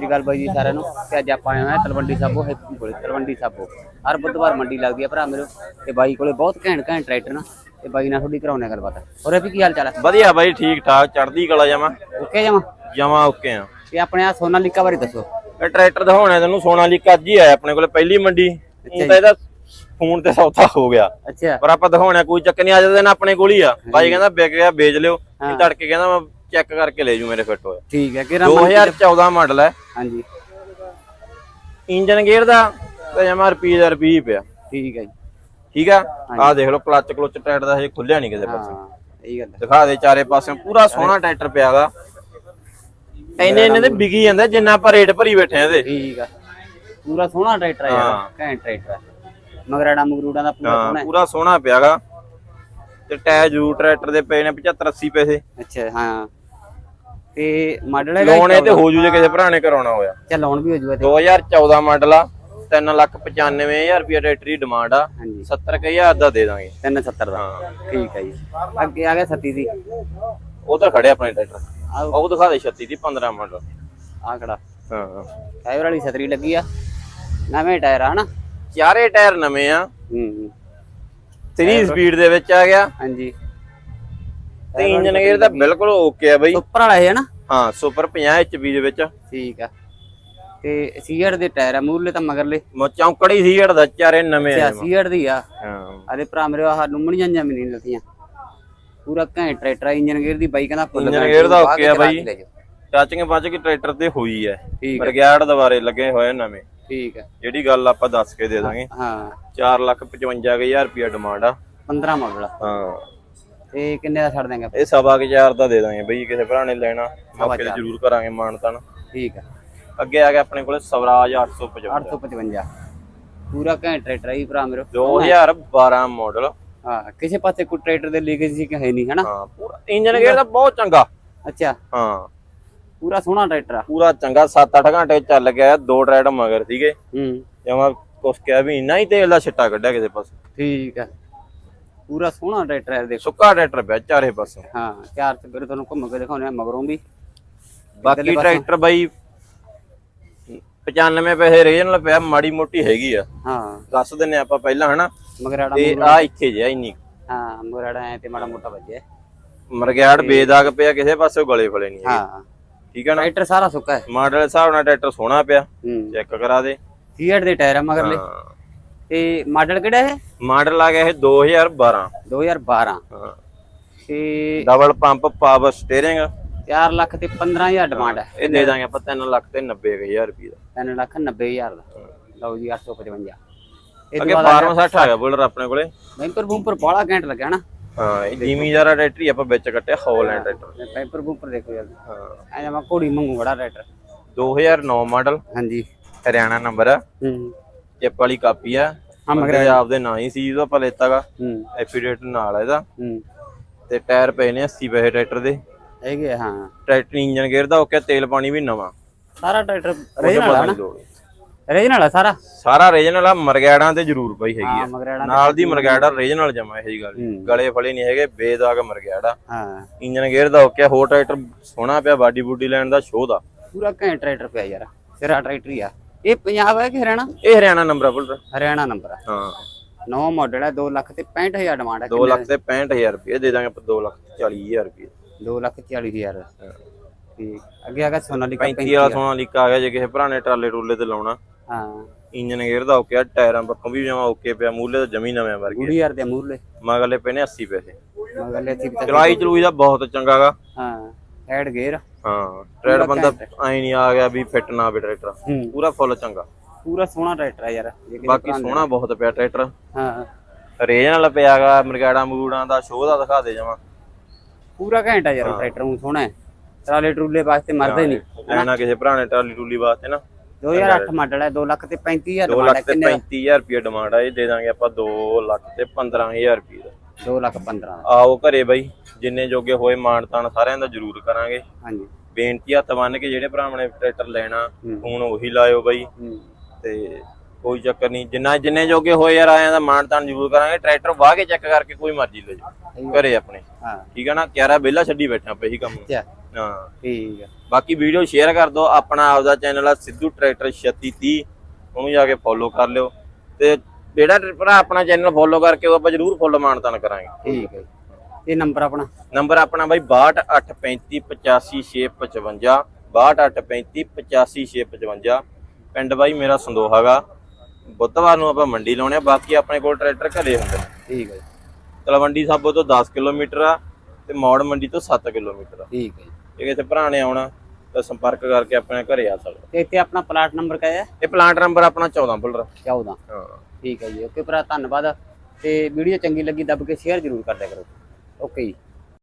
ਸ੍ਰੀ ਗੱਲ ਬਾਈ ਜੀ ਸਾਰਿਆਂ ਨੂੰ। ਤੇ ਅੱਜ ਆਪਾਂ ਆਏ ਹਾਂ ਤਲਵੰਡੀ ਸਾਬੋ ਹੈਪੀ ਕੋਲੇ ਤਲਵੰਡੀ ਸਾਬੋ। ਹਰ ਬੁੱਧਵਾਰ ਮੰਡੀ ਲੱਗਦੀ ਆ ਭਰਾ ਮੇਰੇ। ਤੇ ਬਾਈ ਕੋਲੇ ਬਹੁਤ ਘੈਂਟ ਘੈਂਟ ਟਰੈਕਟਰ ਨਾ। ਤੇ ਬਾਈ ਨਾਲ ਥੋੜੀ ਕਰਾਉਣੇ ਗੱਲਬਾਤ। ਹੋਰ ਹੈਪੀ ਕੀ ਹਾਲ ਚਾਲ ਹੈ? ਵਧੀਆ ਬਾਈ ਠੀਕ ਠਾਕ। ਚੜਦੀ ਕਲਾ ਜਾਵਾਂ ਓਕੇ ਜਮਾ? ਜਮਾ ਓਕੇ ਆ। ਤੇ ਆਪਣੇ ਆ ਸੋਨਾਲੀਕਾ ਬਾਰੇ ਦੱਸੋ। ਇਹ ਟਰੈਕਟਰ ਦਿਖਾਉਣਾ ਤੈਨੂੰ ਸੋਨਾਲੀਕਾ ਅੱਜ ਹੀ ਆਇਆ ਆਪਣੇ ਕੋਲੇ ਪਹਿਲੀ ਮੰਡੀ। ਹੁਣ ਤਾਂ ਇਹਦਾ ਫੋਨ ਤੇ ਸੌਦਾ ਹੋ ਗਿਆ। ਅੱਛਾ। ਪਰ ਆਪਾਂ ਦਿਖਾਉਣਾ ਕੋਈ ਚੱਕ ਨਹੀਂ ਆ ਜਾਂਦੇ ਨਾ ਆਪਣੇ ਕੋਲ ਹੀ ਆ। ਬਾਈ ਕਹਿੰਦਾ ਵਿਕ ਗਿਆ ਵੇਚ ਲਿਓ। ਤੜਕੇ ਕਹਿੰਦਾ ਮੈਂ ਚੈੱਕ ਕਰਕੇ ਲੈ ਜੂ ਮੇਰੇ ਫਿੱਟ ਹੋਇਆ ਠੀਕ ਹੈ ਕਿਹੜਾ 2014 ਮਾਡਲ ਹੈ। ਹਾਂਜੀ। ਇੰਜਨ ਗੇਅਰ ਦਾ ਤੇ ਜਮਾ ਰੁਪਏ ਦਾ ਰੁਪਏ ਪਿਆ। ਠੀਕ ਹੈ ਜੀ। ਠੀਕ ਆ ਆਹ ਦੇਖ ਲਓ ਕਲੱਚ ਕਲੁੱਚ ਟਾਇਰ ਦਾ ਹਜੇ ਖੁੱਲਿਆ ਨਹੀਂ ਕਿਸੇ ਪਾਸੇ। ਇਹ ਗੱਲ ਹੈ। ਦਿਖਾ ਦੇ ਚਾਰੇ ਪਾਸੇ ਪੂਰਾ ਸੋਹਣਾ ਟਰੈਕਟਰ ਪਿਆਗਾ ਇੰਨੇ ਇੰਨੇ ਦੇ। ਵਿਕੀ ਜਾਂਦਾ ਜਿੰਨਾ ਆਪਾਂ ਰੇਟ ਭਰੀ ਬੈਠੇ ਆ ਇਹਦੇ। ਠੀਕ ਆ। ਪੂਰਾ ਸੋਹਣਾ ਟਰੈਕਟਰ ਹੈ ਯਾਰ ਘੈਂਟ ਟਰੈਕਟਰ ਮਗਰਾੜਾ ਮਗਰੂੜਾ ਦਾ ਪੂਰਾ ਸੋਹਣਾ ਹੈ। ਪੂਰਾ ਸੋਹਣਾ ਪਿਆਗਾ ਤੇ ਟਾਇਰ ਜੂ ਟਰੈਕਟਰ ਦੇ ਪਏ ਨੇ 75 80 ਪੈਸੇ। ਅੱਛਾ ਹਾਂ। ਤੇ ਮਾਡਲ ਹੈਗਾ ਲੋਨ ਇਹ ਤੇ ਹੋ ਜੂ ਜੇ ਕਿਸੇ ਭਰਾ ਨੇ ਕਰਾਉਣਾ ਹੋਇਆ। ਚੱਲ ਲੋਨ ਵੀ ਹੋ ਜੂਗਾ ਤੇ। 2014 ਮਾਡਲ ਆ 395000 ਰੁਪਏ ਟਰੈਕਟਰ ਦੀ ਡਿਮਾਂਡ ਆ ਹਾਂਜੀ। 70000 ਦਾ ਦੇ ਦਾਂਗੇ। 370 ਦਾ। ਠੀਕ ਹੈ ਜੀ। ਅੱਗੇ ਆ ਗਿਆ 37 ਦੀ। ਤਾਂ ਖੜਿਆ ਆਪਣੇ ਟਰੈਕਟਰ। ਉਹ ਦਿਖਾ ਦੇ 36 ਦੀ 15 ਮਾਡਲ। ਆ ਖੜਾ। ਹਾਂ। ਟਾਇਰ ਵਾਲੀ ਛਤਰੀ ਲੱਗੀ ਆ। ਨਵੇਂ ਟਾਇਰ ਆ ਹਨਾ? ਚਾਰੇ ਟਾਇਰ ਨਵੇਂ ਆ। ਹੂੰ ਹੂੰ। 3 ਸਪੀਡ ਦੇ ਵਿੱਚ ਆ ਗਿਆ। ਹਾਂਜੀ। ਤੇ ਇੰਜਨ ਗੇਅਰ ਦਾ ਬਿਲਕੁਲ ਓਕੇ ਆ ਬਈ। ਉੱਪਰ ਵਾਲਾ ਹੈ ਨਾ? ਹਾਂ ਸੁਪਰ 50 ਐਚਪੀ ਦੇ ਵਿੱਚ। ਠੀਕ ਆ। ਤੇ ਸੀਆਰ ਦੇ ਟਾਇਰ ਆ ਮੂਰਲੇ ਤਾਂ ਮਗਰਲੇ। ਮ ਚੌਂਕੜੀ ਸੀ ਹੜ ਦਾ ਚਾਰੇ ਨਵੇਂ ਆ। ਸੀਆਰ ਦੀ ਆ? ਹਾਂ। ਅਰੇ ਭਰਾ ਮੇਰੇ ਆਹ ਨੁੰਮਣੀਆਂ ਜਾਂ ਵੀ ਨਹੀਂ ਲੱਥੀਆਂ ਪੂਰਾ ਘੈਂਟ ਟਰੈਕਟਰ ਆ ਇੰਜਨ ਗੇਅਰ ਦੀ ਬਾਈ ਕਹਿੰਦਾ ਫੁੱਲ ਇੰਜਨ ਗੇਅਰ ਦਾ ਓਕੇ ਆ ਬਾਈ। ਟੱਚਿੰਗ ਪੱਚ ਕੇ ਟਰੈਕਟਰ ਤੇ ਹੋਈ ਆ। ਬਰਗਿਆੜ ਦੁਬਾਰੇ ਲੱਗੇ ਹੋਏ ਨਵੇਂ। ਠੀਕ ਆ। ਜਿਹੜੀ ਗੱਲ ਆਪਾਂ ਦੱਸ ਕੇ ਦੇ ਦਾਂਗੇ। ਹਾਂ। 455000 ਰੁਪਿਆ ਡਿਮਾਂਡ ਆ। 15 ਮਾਡਲ ਹਾਂ। ਤੇ ਕਿੰਨੇ ਦਾ ਛੱਡ ਦਾਂਗੇ? ਇਹ ਸਵਾ ਕੁ ਹਜ਼ਾਰ ਦਾ ਦੇ ਦਾਂਗੇ ਬਈ ਕਿਸੇ ਭਰਾ ਨੇ ਲੈਣਾ। ਮੌਕੇ ਤੇ ਜ਼ਰੂਰ ਕਰਾਂਗੇ ਮਾਨਤਾਨ। ਠੀਕ ਆ। ਅੱਗੇ ਆ ਗਿਆ ਆਪਣੇ ਕੋਲੇ ਸਵਰਾਜ 855 855 ਪੂਰਾ ਘੈਂਟ ਟਰੈਕਟਰ ਜੀ ਭਰਾ ਮੇਰੇ। 2012 ਮਾਡਲ ਹਾਂ ਕਿਸੇ ਪਾਸੇ ਕੋਈ ਟਰੈਕਟਰ ਦੇ ਲੀਕੇਜ ਸੀ ਕਿ ਹੈ ਨਹੀਂ ਹਨਾ? ਹਾਂ ਪੂਰਾ ਇੰਜਨ ਗੇਅਰ ਦਾ ਬਹੁਤ ਚੰਗਾ। ਅੱਛਾ। ਹਾਂ। ਪੂਰਾ ਸੋਹਣਾ ਟਰੈਕਟਰ ਆ। ਪੂਰਾ ਚੰਗਾ 7-8 ਘੰਟੇ ਚੱਲ ਗਿਆ ਦੋ ਟਰੈਡ ਮਗਰ ਸੀਗੇ। ਹੂੰ। ਜਮਾ ਕੁਛ ਕਿਹਾ ਵੀ ਇੰਨਾ ਹੀ ਤੇਲ ਦਾ ਛਿੱਟਾ ਕੱਢਿਆ ਕਿਸੇ ਪਾਸੇ। ਠੀਕ ਆ। ਪੂਰਾ ਸੋਹਣਾ ਟਰੈਕਟਰ ਹੈ ਦੇਖੋ। ਸੁੱਕਾ ਟਰੈਕਟਰ ਪਿਆ ਚਾਰੇ ਪਾਸੇ। ਹਾਂ ਚਾਰ ਚਪੇਰੇ ਤੁਹਾਨੂੰ ਘੁੰਮ ਕੇ ਦਿਖਾਉਣੇ ਆ ਮਗਰੋਂ ਵੀ। ਬਾਕੀ ਟਰੈਕਟਰ ਬਾਈ 95 ਪੈਸੇ ਰੀਜਨਲ ਪਿਆ ਮਾੜੀ ਮੋਟੀ ਹੈਗੀ ਆ। ਹਾਂ। ਦੱਸ ਦਿੰਨੇ ਆਪਾਂ ਪਹਿਲਾਂ ਹਨਾ? ਮਗਰਾੜਾ ਤੇ ਆ ਇੱਥੇ ਜਿਆ ਇੰਨੀ ਹਾਂ ਮਗਰਾੜਾ ਐ ਤੇ ਮਾੜਾ ਮੋਟਾ ਵੱਜਿਆ। ਮਰਗਿਆੜ ਬੇਦਾਗ ਪਿਆ ਕਿਸੇ ਪਾਸੇ ਗਲੇ ਫਲੇ ਨਹੀਂ ਹੈਗੇ। ਹਾਂ। ਠੀਕ ਹੈ ਨਾ? ਟਰੈਕਟਰ ਸਾਰਾ ਸੁੱਕਾ ਹੈ। ਮਾਡਲ ਹਿਸਾਬ ਨਾਲ ਟਰੈਕਟਰ ਸੋਹਣਾ ਪਿਆ। ਹੂੰ। ਚੈੱਕ ਕਰਾ ਦੇ। ਸੀਐਟ ਦੇ ਟਾਇਰ ਆ ਮਗਰਲੇ। ਹਾਂ। ਤੇ ਮਾਡਲ ਕਿਹੜਾ ਹੈ? ਮਾਡਲ ਆ ਗਿਆ ਇਹ 2012 2012 ਹਾਂ। ਤੇ double pump power steering. 4 lakh ਤੇ 15000 ਡਿਮਾਂਡ ਹੈ ਇਹ ਦੇ ਦਾਂਗੇ ਆਪਾਂ 3 ਲੱਖ ਤੇ 90000 ਰੁਪਏ ਦਾ। 3 ਲੱਖ 90000 ਦਾ। ਲਓ ਜੀ 855 ਇਹ ਅੱਗੇ ਤੋਂ ਬਾਅਦ 1260 ਆ ਗਿਆ ਬੁਲਰ ਆਪਣੇ ਕੋਲੇ। ਬੈਂਪਰ ਬੂੰਪਰ ਬਾਲਾ ਘੈਂਟ ਲੱਗਿਆ ਨਾ। ਹਾਂ ਇਹ ਜ਼ਿਮੀਦਾਰਾ ਟਰੈਕਟਰ ਹੀ ਆਪਾਂ ਵਿੱਚ ਕੱਟਿਆ ਹੌਲੈਂਡ ਟਰੈਕਟਰ। ਬੈਂਪਰ ਬੂੰਪਰ ਦੇਖੋ ਜਲਦੀ ਹਾਂ। ਐ ਮੈਂ ਘੋੜੀ ਮੰਗੂ ਬੜਾ ਟਰੈਕਟਰ। 2009 ਮਾਡਲ। ਹਾਂਜੀ। ਹਰਿਆਣਾ ਨੰਬਰ ਹੂੰ। ਚਿੱਪ ਵਾਲੀ ਕਾਪੀ ਆ। ਹਾਂ ਮਗਰ ਮਗਰ ਆਪ ਦੇ ਨਾਂ ਹੀ ਸੀ ਇਹਦਾ ਆਪਾਂ ਲੈਤਾਗਾ ਐਫੀਡੇਟ ਨਾਲ ਆ ਇਹਦਾ। ਤੇ ਟਾਇਰ ਪਏ ਨੇ 80 ਪੈਸੇ ਟਰੈਕਟਰ ਦੇ। ਹੈਗੇ ਹਾਂ। ਟਰੈਕਟਰ ਇੰਜਨ ਗੇਅਰ ਦਾ ਓਕੇ ਤੇਲ ਪਾਣੀ ਵੀ ਨਵਾਂ। ਸਾਰਾ ਟਰੈਕਟਰ ਉਹਦੇ ਰੀਜਨਲ ਆ ਨਾ? ਰੀਜਨਲ ਆ ਸਾਰਾ? ਸਾਰਾ ਰੀਜਨਲ ਆ ਮਰਗੈੜਾਂ ਤੇ ਜ਼ਰੂਰ ਪਈ ਹੈਗੀ ਆ। ਨਾਲ ਦੀ ਮਰਗੈੜਾ ਰੀਜਨਲ ਜਮਾ ਇਹ ਜੀ। ਗੱਲ। ਗਲੇ ਫਲੇ ਨਹੀਂ ਹੈਗੇ ਬੇਦਾਗ ਮਰਗੈੜਾ ਹਾਂ। ਇੰਜਨ ਗੇਅਰ ਦਾ ਓਕੇ ਹੋਰ ਟਰੈਕਟਰ ਸੋਹਣਾ ਪਿਆ ਬਾਡੀ ਬੂਡੀ ਲੈਣ ਦਾ ਸ਼ੋਅ ਦਾ। ਪੂਰਾ ਘੈਂਟ ਟਰੈਕਟਰ ਪਿਆ ਯਾਰ। ਸਿਰਾ ਟਰੈਕਟਰ ਹੀ ਆ। ਇਹ ਪੰਜਾਬ ਹੈ ਕਿ ਹਰਿਆਣਾ? ਇਹ ਹਰਿਆਣਾ ਨੰਬਰ ਆ ਬੁਲਰ ਹਰਿਆਣਾ ਨੰਬਰ ਆ। ਹਾਂ। ਨੌ ਮਾਡਲ ਹੈ 2 ਲੱਖ ਤੇ 65000 ਡਿਮਾਂਡ ਹੈ 2 ਲੱਖ ਤੇ 65000 ਰੁਪਏ ਦੇ ਦਾਂਗੇ ਆਪਾਂ 2 ਲੱਖ 40000 ਰੁਪਏ। 2 ਲੱਖ 40000 ਠੀਕ। ਅੱਗੇ ਆ ਗਿਆ ਸੋਨਾਲੀਕਾ 35 ਵਾਲਾ ਸੋਨਾ ਲੀਕਾ ਆ ਗਿਆ ਜੇ ਕਿਸੇ ਭਰਾ ਨੇ ਟਰਾਲੇ ਟਰੂਲੇ ਤੇ ਲਾਉਣਾ। ਹਾਂ। ਇੰਜਨ ਗੇਅਰ ਦਾ ਓਕੇ ਆ ਟਾਇਰਾਂ ਪੱਖੋਂ ਵੀ ਜਮਾ ਓਕੇ ਪਿਆ ਮੂਲੇ ਤਾਂ ਜਮੀ ਨਵੇਂ ਵਰਗੇ। ਗੁੜੀ ਯਾਰ ਦੇ ਮੂਰਲੇ ਮਗਲੇ ਪਏ ਨੇ 80 ਪੈਸੇ। ਮਗਰਲੇ ਸੀ ਚਲਾਈ ਚਲੂਈ ਦਾ ਬਹੁਤ ਚੰਗਾਗਾ ਹਾਂ। ਹੈਡ ਗੇਅਰ ਹਾਂ ਟਰੈਡ ਬੰਦਾ ਐ ਨਹੀਂ ਆ ਗਿਆ ਵੀ ਫਿੱਟ ਨਾ ਵੀ ਟਰੈਕਟਰ ਹੂੰ। ਪੂਰਾ ਫੁੱਲ ਚੰਗਾ। ਪੂਰਾ ਸੋਹਣਾ ਟਰੈਕਟਰ ਹੈ ਯਾਰ। ਜੇ ਬਾਕੀ ਸੋਹਣਾ ਬਹੁਤ ਪਿਆ ਟਰੈਕਟਰ ਹਾਂ। ਰੇਜ ਨਾਲ ਪਿਆਗਾ ਮਰਗਾੜਾ ਮਗੂੜਾਂ ਦਾ ਸ਼ੋਅ ਦਾ ਦਿਖਾ ਦੇ ਜਾਵਾਂ ਪੂਰਾ ਘੈਂਟ ਹੈ ਯਾਰ ਟਰੈਕਟਰ ਨੂੰ ਸੋਹਣਾ ਹੈ। ਟਰਾਲੇ ਟਰੂਲੇ ਵਾਸਤੇ ਮਰਦੇ ਨਹੀਂ। ਲੈਣਾ ਕਿਸੇ ਭਰਾ ਨੇ ਟਰਾਲੀ ਟੂਲੀ ਵਾਸਤੇ ਨਾ। 2008 ਮਾਡਲ ਹੈ 2 ਲੱਖ ਤੇ 35000 2 ਡਿਮਾਂਡ ਹੈ ਲੱਖ ਤੇ 35000 ਰੁਪਏ ਡਿਮਾਂਡ ਆ ਇਹ ਦੇ ਦਾਂਗੇ ਆਪਾਂ 2 ਲੱਖ ਤੇ 15000 ਰੁਪਏ 2 ਲੱਖ 15 ਆਓ ਘਰੇ ਬਾਈ ਜਿੰਨੇ ਜੋਗੇ ਹੋਏ ਮਾਣ ਤਾਣ ਸਾਰਿਆਂ ਦਾ ਜ਼ਰੂਰ ਕਰਾਂਗੇ। ਹਾਂਜੀ। ਬੇਨਤੀ ਹੱਥ ਬੰਨ ਕੇ ਜਿਹੜੇ ਭਰਾਵਾਂ ਨੇ ਟਰੈਕਟਰ ਲੈਣਾ ਹੂੰ। ਫੋਨ ਉਹੀ ਲਾਇਓ ਬਾਈ। ਤੇ ਕੋਈ ਚੱਕਰ ਨਹੀਂ ਜਿੰਨਾ ਜਿੰਨੇ ਜੋਗੇ ਹੋਏ ਯਾਰ ਆਇਆਂ ਦਾ ਮਾਣ ਤਾਣ ਜ਼ਰੂਰ ਕਰਾਂਗੇ। ਟਰੈਕਟਰ ਵਾਹ ਕੇ ਚੈੱਕ ਕਰਕੇ ਕੋਈ ਮਰਜ਼ੀ ਲੈ ਜਾਓ ਘਰੇ ਆਪਣੇ। ਹਾਂ। ਠੀਕ ਹੈ ਨਾ? ਕਿਆਰਾ ਵਿਹਲਾ ਛੱਡੀ ਬੈਠਾ ਪਈ ਕੰਮ ਹਾਂ। ਠੀਕ ਹੈ ਬਾਕੀ ਵੀਡੀਓ ਸ਼ੇਅਰ ਕਰ ਦਿਓ ਆਪਣਾ ਆਪਦਾ ਚੈਨਲ ਆ ਸਿੱਧੂ ਟਰੈਕਟਰ 3630 ਉਹਨੂੰ ਜਾ ਕੇ ਫੋਲੋ ਕਰ ਲਿਓ। ਤੇ ਜਿਹੜਾ ਭਰਾ ਆਪਣਾ ਚੈਨਲ ਫੋਲੋ ਕਰਕੇ ਉਹ ਆਪਾਂ ਜਰੂਰ ਫੁੱਲ ਮਾਨਤਾਨ ਕਰਾਂਗੇ। ਠੀਕ ਹੈ ਜੀ। ਇਹ ਨੰਬਰ ਆਪਣਾ? ਨੰਬਰ ਆਪਣਾ ਬਾਈ 6285585655 6285585655 ਪਿੰਡ ਬਾਈ ਮੇਰਾ ਸੰਦੋਹਾਗਾ ਬੁੱਧਵਾਰ ਨੂੰ ਆਪਾਂ ਮੰਡੀ ਲਾਉਣੇ ਆ ਬਾਕੀ ਆਪਣੇ ਕੋਲ ਟਰੈਕਟਰ ਘਰੇ ਹੁੰਦੇ ਨੇ। ਠੀਕ ਹੈ ਤਲਵੰਡੀ ਸਾਬੋ ਤੋਂ 10 ਕਿਲੋਮੀਟਰ ਆ ਤੇ ਮੌੜ ਮੰਡੀ ਤੋਂ 7 ਕਿਲੋਮੀਟਰ ਆ। ਠੀਕ ਹੈ ਜੀ। ਜੇ ਕਿਸੇ ਭਰਾ ਨੇ ਆਉਣਾ ਤਾਂ ਸੰਪਰਕ ਕਰਕੇ ਆਪਣੇ ਘਰੇ ਆ ਸਕਦਾ। ਤੇ ਇੱਥੇ ਆਪਣਾ ਪਲਾਟ ਨੰਬਰ ਕਿਆ ਹੈ? ਇਹ ਪਲਾਂਟ ਨੰਬਰ ਆਪਣਾ 14 ਬੁੱਲਰ 14 ਹਾਂ। ਠੀਕ ਹੈ ਜੀ, ਓਕੇ ਭਰਾ, ਧੰਨਵਾਦ। ਤੇ ਵੀਡੀਓ ਚੰਗੀ ਲੱਗੀ, ਦੱਬ ਕੇ ਸ਼ੇਅਰ ਜ਼ਰੂਰ ਕਰ ਦਿਆ ਕਰੋ। ਓਕੇ ਜੀ।